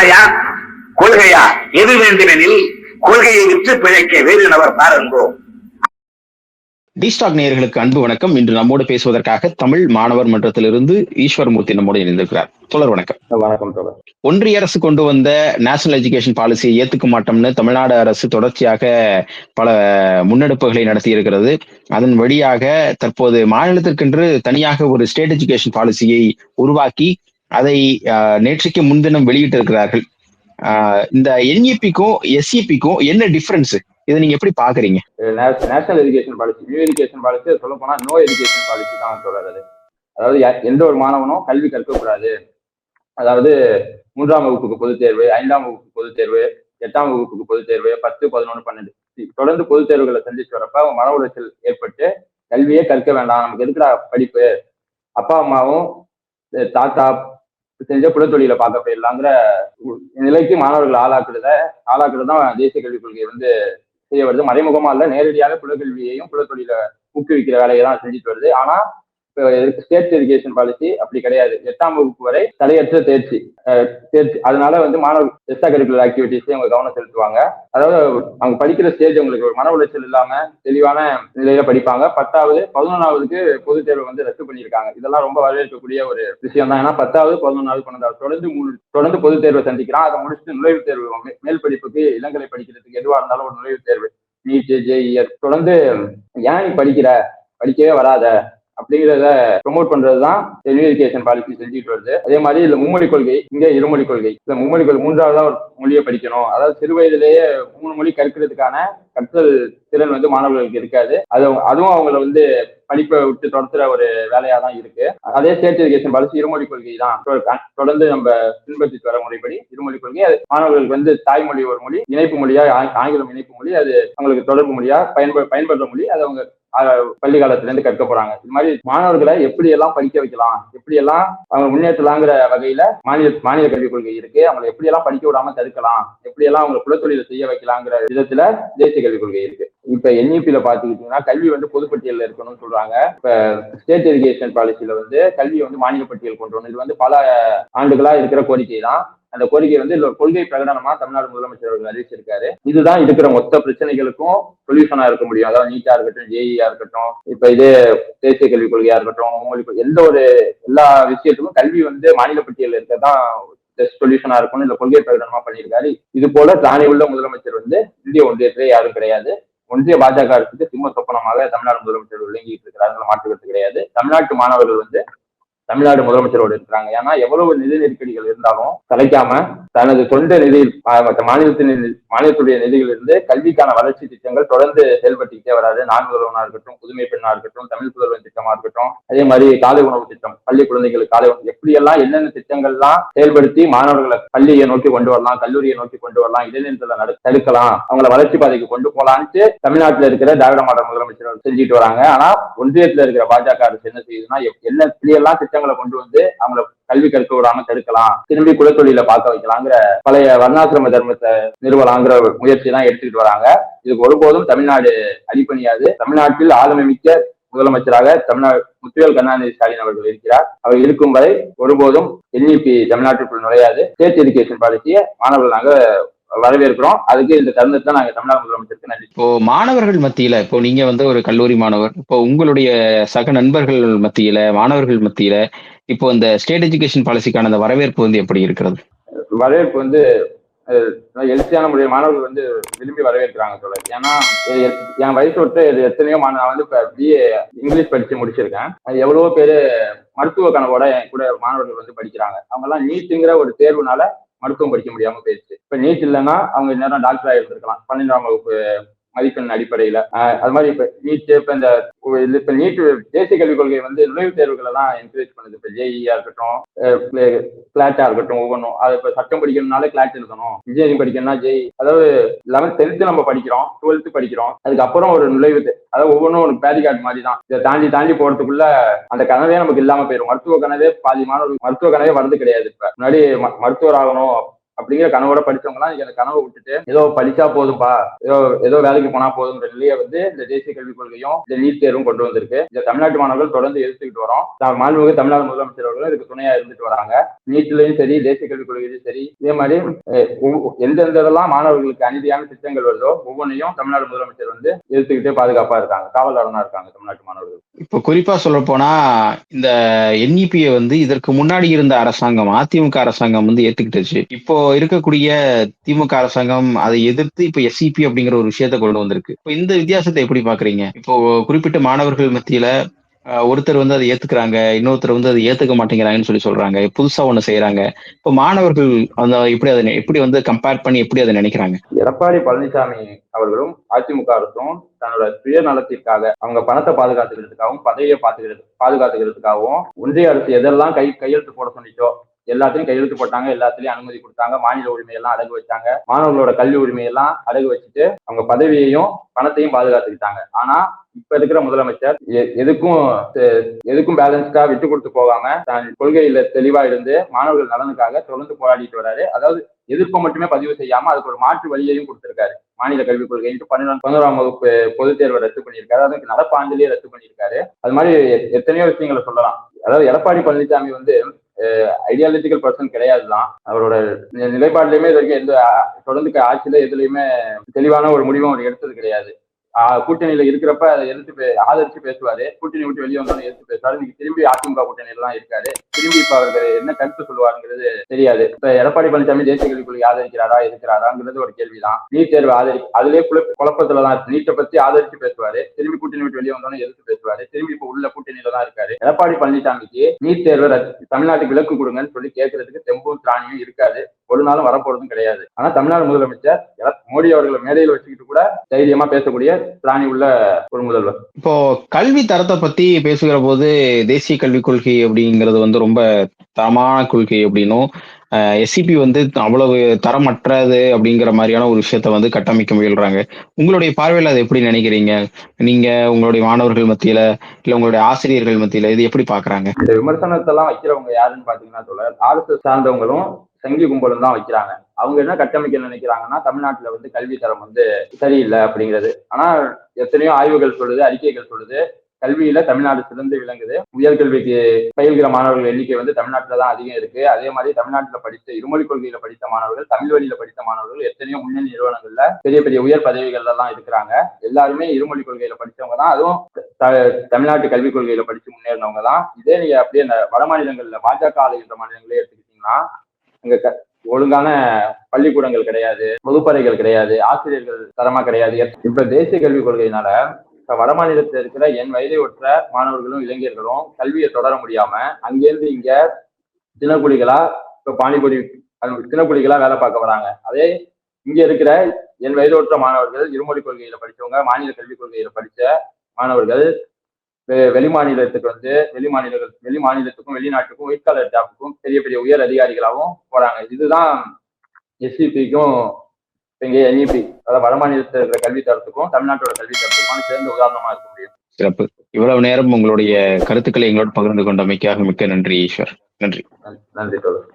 ஆணையா கொள்கையா? எது வேண்டுமெனில் கொள்கையை விற்று பிழைக்க வேறு நபர் பாருங்கோ டிஸ்டாக் நேயர்களுக்கு அன்பு வணக்கம். இன்று நம்மோடு பேசுவதற்காக தமிழ் மாணவர் மன்றத்திலிருந்து ஈஸ்வரமூர்த்தி நம்மோடு இணைந்திருக்கிறார். தொடர் வணக்கம். வணக்கம் தோழர் ஒன்றிய அரசு கொண்டு வந்த நேஷனல் எஜுகேஷன் பாலிசியை ஏத்துக்க மாட்டோம்னு தமிழ்நாடு அரசு தொடர்ச்சியாக பல முன்னெடுப்புகளை நடத்தி இருக்கிறது அதன் வழியாக தற்போது மாநிலத்திற்கென்று தனியாக ஒரு ஸ்டேட் எஜுகேஷன் பாலிசியை உருவாக்கி அதை நேற்றைக்கு முன்தினம் வெளியிட்டிருக்கிறார்கள். இந்த என்இபிக்கும் எஸ்இபிக்கும் என்ன டிஃபரன்ஸ் இதை நீங்க எப்படி பாக்குறீங்க national education policy new education policy சொல்ல போனா நோ எஜுகேஷன் பாலிசி தான் சொல்றது அதாவது எந்த ஒரு மாணவனும் கல்வி கற்கக்கூடாது. அதாவது மூன்றாம் வகுப்புக்கு பொதுத் தேர்வு ஐந்தாம் வகுப்புக்கு பொதுத் தேர்வு எட்டாம் வகுப்புக்கு பொதுத் தேர்வு பத்து பதினொன்று பன்னெண்டு. தொடர்ந்து பொதுத் தேர்வுகளை சந்திச்சு வரப்ப மன உளைச்சல் ஏற்பட்டு கல்வியே கற்க வேண்டாம். நமக்கு எதுக்குடா படிப்பு? அப்பா அம்மாவும் தாத்தா செஞ்ச குலத்தொழில பார்க்க போயிடலாங்கிற நிலைக்கு மாணவர்கள் ஆளாக்குறத ஆளாக்குறது தான் தேசிய கல்விக் கொள்கை வந்து செய்ய வருது. மறைமுகமா இல்ல நேரடியாக குலக்கல்வியையும் குலத்தொழில ஊக்குவிக்கிற வேலையை தான் செஞ்சுட்டு வருது. ஆனா ஸ்டேட் எஜுகேஷன் பாலிசி அப்படி கிடையாது. எட்டாம் வகுப்பு வரை தலையற்ற தேர்ச்சி. தேர்ச்சி. அதனால வந்து மாணவர் எக்ஸ்ட்ரா கரிக்குலர் ஆக்டிவிட்டிஸே அவங்க கவனம் செலுத்துவாங்க. அதாவது அவங்க படிக்கிற ஸ்டேஜ் அவங்களுக்கு ஒரு மன உளைச்சல் இல்லாம தெளிவான நிலையில படிப்பாங்க. பத்தாவது பதினொன்றாவதுக்கு பொதுத் தேர்வு வந்து ரத்து பண்ணியிருக்காங்க. இதெல்லாம் ரொம்ப வரவேற்கக்கூடிய ஒரு விஷயம் தான் ஏன்னா பத்தாவது பதினொன்றாவது பன்னெண்டாவது தொடர்ந்து தொடர்ந்து பொதுத் தேர்வை சந்திக்கிறான். அதை முடிச்சுட்டு நுழைவுத் தேர்வு மேல் படிப்புக்கு இளங்கலை படிக்கிறதுக்கு எதுவாக இருந்தாலும் ஒரு நுழைவுத் தேர்வு. நீட் ஜேஇஎஸ் தொடர்ந்து ஏன் நீ படிக்கிற? படிக்கவே வராத. அப்படிங்கிறத ப்ரொமோட் பண்றதுதான் நியூ எஜுகேஷன் பாலிசி செஞ்சுட்டு வருது. அதே மாதிரி இதுல மும்மொழி கொள்கை இங்க இருமொழி கொள்கை. இந்த மும்மொழி கொள்கை மூன்றாவதா ஒரு மொழியை படிக்கணும். அதாவது சிறு வயதிலேயே மூணு மொழி கற்கிறதுக்கான கற்றல் திறன் வந்து மாணவர்களுக்கு இருக்காது. அது அதுவும் அவங்கள வந்து படிப்பை விட்டு தொடர்த்துற ஒரு வேலையா தான் இருக்கு. அதே ஸ்டேட் எஜுகேஷன் பாலிசி இருமொழி கொள்கை தான். தொ- தொடர்ந்து நம்ம பின்பற்றிட்டு வர முறைப்படி இருமொழி கொள்கை அது மாணவர்களுக்கு வந்து தாய்மொழி ஒரு மொழி இணைப்பு மொழியா ஆங்கிலம் இணைப்பு மொழி அது அவங்களுக்கு தொடர்பு மொழியா பயன்ப பயன்படுற மொழி அது அவங்க பள்ளி காலத்துல இருந்து கற்க போறாங்க. இது மாதிரி மாணவர்களை எப்படி எல்லாம் படிக்க வைக்கலாம் எப்படி எல்லாம் அவங்க முன்னேற்றலாங்கிற வகையில மாநில மாநில கல்விக் கொள்கை இருக்கு அவங்களை எப்படி எல்லாம் படிக்க விடாம தடுக்கலாம் எப்படி எல்லாம் அவங்க குலத்தொழில செய்ய வைக்கலாங்கிற விதத்துல தேசிய கல்விக் கொள்கை இருக்கு. இப்ப என்இபில பாத்துக்கிட்டீங்கன்னா கல்வி வந்து பொதுப்பட்டியல்ல இருக்கணும்னு சொல்றாங்க. இப்ப ஸ்டேட் எஜுகேஷன் பாலிசியில வந்து கல்வியை வந்து மாநில பட்டியல் கொண்டு வரணும். இது வந்து பல ஆண்டுகளா இருக்கிற கோரிக்கை தான். அந்த கோரிக்கை வந்து இல்ல கொள்கை பிரகடனமா தமிழ்நாடு முதலமைச்சர் அவர்கள் அறிவிச்சிருக்காரு. இதுதான் இருக்கிற மொத்த பிரச்சனைகளுக்கும் சொல்யூஷனா இருக்க முடியும். அதாவது நீட்டா இருக்கட்டும் ஜேஇஆ இருக்கட்டும் இப்ப இதே தேசிய கல்விக் கொள்கையா இருக்கட்டும் உங்களுக்கு எந்த ஒரு எல்லா விஷயத்துக்கும் கல்வி வந்து மாநில பட்டியல் இருக்கதான் சொல்யூஷனா இருக்கும்னு இந்த கொள்கை பிரகடனமா பண்ணியிருக்காரு. இது போல தானே உள்ள முதலமைச்சர் வந்து இந்திய ஒன்றியத்திலே யாரும் கிடையாது. ஒன்றிய பாஜக அரசுக்கு சிம்ம சொப்பனமாக தமிழ்நாடு முதலமைச்சர் விளங்கிட்டு இருக்கிறார்கள் மாற்றுக்கிறது கிடையாது. தமிழ்நாட்டு மாணவர்கள் வந்து தமிழ்நாடு முதலமைச்சரோடு இருக்கிறாங்க. ஏன்னா எவ்வளவு நிதி நெருக்கடிகள் இருந்தாலும் கலைக்காம தனது சொந்த நிதியில் மாநிலத்தின் நிதி- மாநிலத்துடைய நிதியிலிருந்து கல்விக்கான வளர்ச்சி திட்டங்கள் தொடர்ந்து செயல்பட்டுக்கிட்டே வராது. நான் முதல்வனா இருக்கட்டும் புதுமை பெண்ணா இருக்கட்டும் தமிழ் புதல்வன் திட்டமா இருக்கட்டும் அதே மாதிரி காலை உணவு திட்டம் பள்ளி குழந்தைகளுக்கு காலை உணவு எப்படியெல்லாம் என்னென்ன திட்டங்கள்லாம் செயல்படுத்தி மாணவர்களை பள்ளியை நோக்கி கொண்டு வரலாம் கல்லூரியை நோக்கி கொண்டு வரலாம் இடைநிறுத்தல நட தடுக்கலாம் அவங்கள வளர்ச்சி பாதைக்கு கொண்டு போலான்ட்டு தமிழ்நாட்டில் இருக்கிற திராவிட மாடல் முதலமைச்சர் செஞ்சுட்டு வராங்க. ஆனா ஒன்றியத்துல இருக்கிற பாஜக அரசு என்ன செய்யுதுன்னா என்ன இப்படியெல்லாம் திட்டங்களை கொண்டு வந்து அவங்கள கல்வி கற்க விடாம தடுக்கலாம். திரும்பி குலத்தொழில பார்க்க வைக்கலாங்கிற பழைய வர்ணாசிரம தர்மத்தை நிறுவலாங்கிற ஒரு முயற்சி தான் எடுத்துக்கிட்டு வராங்க. இதுக்கு ஒருபோதும் தமிழ்நாடு அடிப்பணியாது. தமிழ்நாட்டில் ஆளுமைமிக்க முதலமைச்சராக தமிழ்நாடு முத்துவேல் கருணாநிதி ஸ்டாலின் அவர்கள் இருக்கிறார். அவர் இருக்கும் வரை ஒருபோதும் என்இபி தமிழ்நாட்டுக்குள் நுழையாது. ஸ்டேட் எஜுகேஷன் பாலிசியை மாணவர்கள் நாங்கள் வரவேற்கிறோம் அதுக்கு இந்த தருணத்தை நாங்க தமிழ்நாடு முதலமைச்சருக்கு நன்றி இப்போ மாணவர்கள் மத்தியில இப்போ நீங்க வந்து ஒரு கல்லூரி மாணவர் இப்போ உங்களுடைய சக நண்பர்கள் மத்தியில மாணவர்கள் மத்தியில இப்போ இந்த ஸ்டேட் எஜுகேஷன் பாலிசிக்கான அந்த வரவேற்பு வந்து எப்படி இருக்கிறது? வரவேற்பு வந்து எழுச்சியான முறையில் மாணவர்கள் வந்து விரும்பி வரவேற்கிறாங்க தோழர். ஏன்னா என் வயசு விட்டு இது எத்தனையோ நான் வந்து இப்போ பிஏ இங்கிலீஷ் படிச்சு முடிச்சிருக்கேன். அது எவ்வளவோ பேர் மருத்துவ கனவோட என் கூட மாணவர்கள் வந்து படிக்கிறாங்க. அவங்க எல்லாம் நீட்டுங்கிற ஒரு தேர்வுனால மருத்துவம் படிக்க முடியாம போயிடுச்சு. இப்ப நீட் இல்லைன்னா அவங்க நேரம் டாக்டர் ஆகிருந்திருக்கலாம் பன்னெண்டாம் வகுப்பு மதிப்பெண் அடிப்படையில. அது மாதிரி இப்ப நீட் இப்ப இந்த இது இப்ப நீட் தேசிய கல்விக் கொள்கை வந்து நுழைவுத் தேர்வுகளை தான் என்கரேஜ் பண்ணுது. இப்ப ஜேஇஆ இருக்கட்டும் கிளாட்டா இருக்கட்டும் ஒவ்வொன்றும். அது இப்ப சட்டம் படிக்கணும்னாலே கிளாட் இருக்கணும் இன்ஜினியரிங் படிக்கணும்னா ஜெய் அதாவது லெவன்த் டென்த்து நம்ம படிக்கிறோம் டுவெல்த்து படிக்கிறோம். அதுக்கப்புறம் ஒரு நுழைவு அதாவது ஒவ்வொன்றும் ஒரு பேரிகார்டு மாதிரி தான் இதை தாண்டி தாண்டி போறதுக்குள்ள அந்த கனவே நமக்கு இல்லாம போயிடும் மருத்துவ கனவே பாதி மாணவர்கள் மருத்துவ கனவே வரது கிடையாது இப்ப. முன்னாடி ம- மருத்துவர் ஆகணும் அப்படிங்கிற கனவோட படிச்சவங்கலாம் இந்த கனவை விட்டுட்டு ஏதோ படிச்சா போதும்பா ஏதோ ஏதோ வேலைக்கு போனா போதுங்கிற நிலையை வந்து இந்த தேசிய கல்விக் கொள்கையும் இந்த நீட் தேர்வும் கொண்டு வந்திருக்கு. இந்த தமிழ்நாட்டு மாணவர்கள் தொடர்ந்து எடுத்துக்கிட்டு வரோம். மாண்புமிகு தமிழ்நாடு முதலமைச்சர் அவர்களும் இதுக்கு துணையா இருந்துட்டு வராங்க. நீட்லயும் சரி தேசிய கல்விக் கொள்கையிலும் சரி இதே மாதிரி அஹ், எந்தெந்த இதெல்லாம் மாணவர்களுக்கு அநீதியான திட்டங்கள் வருதோ ஒவ்வொன்றையும் தமிழ்நாடு முதலமைச்சர் வந்து எடுத்துக்கிட்டே பாதுகாப்பா இருக்காங்க. காவலரனா இருக்காங்க தமிழ்நாட்டு மாணவர்கள். இப்போ குறிப்பா சொல்ல போனா இந்த என்இபியை வந்து இதற்கு முன்னாடி இருந்த அரசாங்கம் அதிமுக அரசாங்கம் வந்து ஏத்துக்கிட்டுச்சு இப்போ இருக்கக்கூடிய திமுக அரசாங்கம் அதை எதிர்த்து இப்போ எஸ்இபி அப்படிங்கிற ஒரு விஷயத்த கொண்டு வந்திருக்கு. இப்போ இந்த வித்தியாசத்தை எப்படி பாக்குறீங்க? இப்போ குறிப்பிட்ட மாணவர்கள் மத்தியில ஒருத்தர் வந்து அதை ஏத்துக்கிறாங்க இன்னொருத்தர் வந்து அதை ஏத்துக்க மாட்டேங்கிறாங்கன்னு சொல்லி சொல்றாங்க. புதுசா ஒண்ணு செய்யறாங்க. இப்போ மாணவர்கள் அந்த எப்படி அதை எப்படி வந்து கம்பேர் பண்ணி எப்படி அதை நினைக்கிறாங்க? எடப்பாடி பழனிசாமி அவர்களும் அதிமுக அரசும் தன்னோட சுய நலத்திற்காக அவங்க பணத்தை பாதுகாத்துக்கிறதுக்காகவும் பதவியை பாத்துக்கிறது பாதுகாத்துக்கிறதுக்காகவும் ஒன்றிய அரசு எதெல்லாம் கை கையெழுத்து போட சொன்னிச்சோ எல்லாத்தையும் கையெழுத்து போட்டாங்க எல்லாத்துலயும் அனுமதி கொடுத்தாங்க மாநில உரிமையெல்லாம் அடகு வச்சாங்க. மாணவர்களோட கல்வி உரிமையெல்லாம் அடகு வச்சுட்டு அவங்க பதவியையும் பணத்தையும் பாதுகாத்துக்கிட்டாங்க. ஆனா இப்ப இருக்கிற முதலமைச்சர் எ- எதுக்கும் எதுக்கும் பேலன்ஸ்டா விட்டு கொடுத்து போகாம தான் கொள்கையில தெளிவா இருந்து மாணவர்கள் நலனுக்காக தொடர்ந்து போராடிட்டு வராரு. அதாவது எதிர்ப்பை மட்டுமே பதிவு செய்யாம அதுக்கு ஒரு மாற்று வழியையும் கொடுத்திருக்காரு. மாநில கல்விக் கொள்கை பன்னிரெண்டு பதினோராம் வகுப்பு பொதுத் தேர்வை ரத்து பண்ணியிருக்காரு. அதுக்கு நடப்பாண்டிலேயே ரத்து பண்ணியிருக்காரு. அது மாதிரி எத்தனையோ விஷயங்களை சொல்லலாம். அதாவது எடப்பாடி பழனிசாமி வந்து ஐடியாலஜிக்கல் பர்சன் கிடையாது தான் அவரோட நி- நிலைப்பாட்டிலையுமே இது வரைக்கும் எந்த தொடர்ந்து ஆட்சியில எதுலையுமே தெளிவான ஒரு முடிவும் அவர் எடுத்தது கிடையாது. கூட்டணியில இருக்கிறப்ப அதை எதிர்த்து பே- ஆதரிச்சு பேசுவாரு. கூட்டணி விட்டு வெளியே வந்தாலும் எதிர்த்து பேசுவாரு. இன்னைக்கு திரும்பி அதிமுக கூட்டணியில தான் இருக்காரு. திரும்பி இப்ப அவருக்கு என்ன கருத்து சொல்லுவாருங்கிறது தெரியாது. இப்ப எடப்பாடி பழனிசாமி தேசிய கல்விக் கொள்கை ஆதரிக்கிறாரா எதிர்க்கிறாராங்கிறது ஒரு கேள்விதான். நீட் தேர்வு ஆதரி அதுலயே குழப்ப குழப்பத்துல தான் இருக்கு. நீட்டை பத்தி ஆதரிச்சு பேசுவாரு. திரும்பி கூட்டணி விட்டு வெளியே வந்தாலும் எதிர்த்து பேசுவாரு. திரும்பி இப்ப உள்ள கூட்டணியில தான் இருக்காரு. எடப்பாடி பழனிசாமிக்கு நீட் தேர்வை தமிழ்நாட்டுக்கு விலக்கு கொடுங்கன்னு சொல்லி கேட்கறதுக்கு தெம்பும் திராணியும் இருக்காது. ஒரு நாளும் வரப்போறதும் கிடையாது. ஆனா தமிழ்நாடு முதலமைச்சர் மோடி அவர்களை மேடையில் வச்சுக்கிட்டு கூட தைரியமா பேசக்கூடிய திராணி உள்ள ஒரு முதல்வர். இப்போ கல்வி தரத்தை பத்தி பேசுகிற போது தேசிய கல்விக் கொள்கை அப்படிங்கிறது வந்து ரொம்ப தரமான கொள்கை அப்படின்னும் எஸ்சிபி வந்து அவ்வளவு தரமற்றது அப்படிங்கிற மாதிரியான ஒரு விஷயத்த வந்து கட்டமைக்க முயல்றாங்க. உங்களுடைய பார்வையில் அதை எப்படி நினைக்கிறீங்க? நீங்க உங்களுடைய மாணவர்கள் மத்தியில இல்ல உங்களுடைய ஆசிரியர்கள் மத்தியில இது எப்படி பாக்குறாங்க? இந்த விமர்சனத்தை எல்லாம் வைக்கிறவங்க யாருன்னு பாத்தீங்கன்னா சொல்ல ஆர்எஸ்எஸ் சார்ந்தவங்களும் சங்கி கும்பலும் தான் வைக்கிறாங்க. அவங்க என்ன கட்டமைக்க நினைக்கிறாங்கன்னா தமிழ்நாட்டுல வந்து கல்வி தரம் வந்து சரியில்லை அப்படிங்கிறது. ஆனா எத்தனையோ ஆய்வுகள் சொல்லுது அறிக்கைகள் சொல்லுது கல்வியில தமிழ்நாடு சிறந்து விளங்குது. உயர்கல்விக்கு பயில்கிற மாணவர்கள் எண்ணிக்கை வந்து தமிழ்நாட்டில் தான் அதிகம் இருக்கு. அதே மாதிரி தமிழ்நாட்டில் படித்த இருமொழி கொள்கையில படித்த மாணவர்கள் தமிழ் வழியில படித்த மாணவர்கள் எத்தனையோ முன்னணி நிறுவனங்கள்ல பெரிய பெரிய உயர் பதவிகள்ல எல்லாம் இருக்கிறாங்க. எல்லாருமே இருமொழி கொள்கையில படித்தவங்க தான் அதுவும் த- தமிழ்நாட்டு கல்விக் கொள்கையில படிச்சு முன்னேறினவங்க தான் இதே நீங்க அப்படியே வட மாநிலங்கள்ல பாஜக ஆளுகின்ற மாநிலங்களே எடுத்துக்கிட்டீங்கன்னா அங்க க- ஒழுங்கான பள்ளிக்கூடங்கள் கிடையாது வகுப்பறைகள் கிடையாது ஆசிரியர்கள் தரமா கிடையாது. இப்ப தேசிய கல்விக் கொள்கையினால வட மாநிலத்தில் இருக்கிற என் வயதை ஒற்ற மாணவர்களும் இளைஞர்களும் கல்வியை தொடர முடியாம அங்கேருந்து இங்க தினக்கூலிகளா இப்ப பானிபுரி அது தினக்கூலிகளா வேலை பார்க்க வராங்க. அதே இங்க இருக்கிற என் வயதோற்ற மாணவர்கள் இருமொழி கொள்கையில படிச்சவங்க மாநில கல்விக் கொள்கையில படிச்ச மாணவர்கள் வெ- வெளி மாநிலத்துக்கு வந்து வெளி மாநிலங்கள் வெளி மாநிலத்துக்கும் வெளிநாட்டுக்கும் ஒயிட் கலர் ஜாப்புக்கும் பெரிய பெரிய உயர் அதிகாரிகளாகவும் போறாங்க. இதுதான் எஸ்சிபிக்கும் இங்க என்இபி அதாவது வட மாநிலத்தில் இருக்கிற கல்வி தரத்துக்கும் தமிழ்நாட்டோட கல்வி தரத்துக்கும் சேர்ந்த உதாரணமா இருக்க முடியும். சிறப்பு. இவ்வளவு நேரம் உங்களுடைய கருத்துக்களை எங்களோடு பகிர்ந்து கொண்டமைக்காக மிக்க நன்றி ஈஸ்வர். நன்றி நன்றி தோழர்.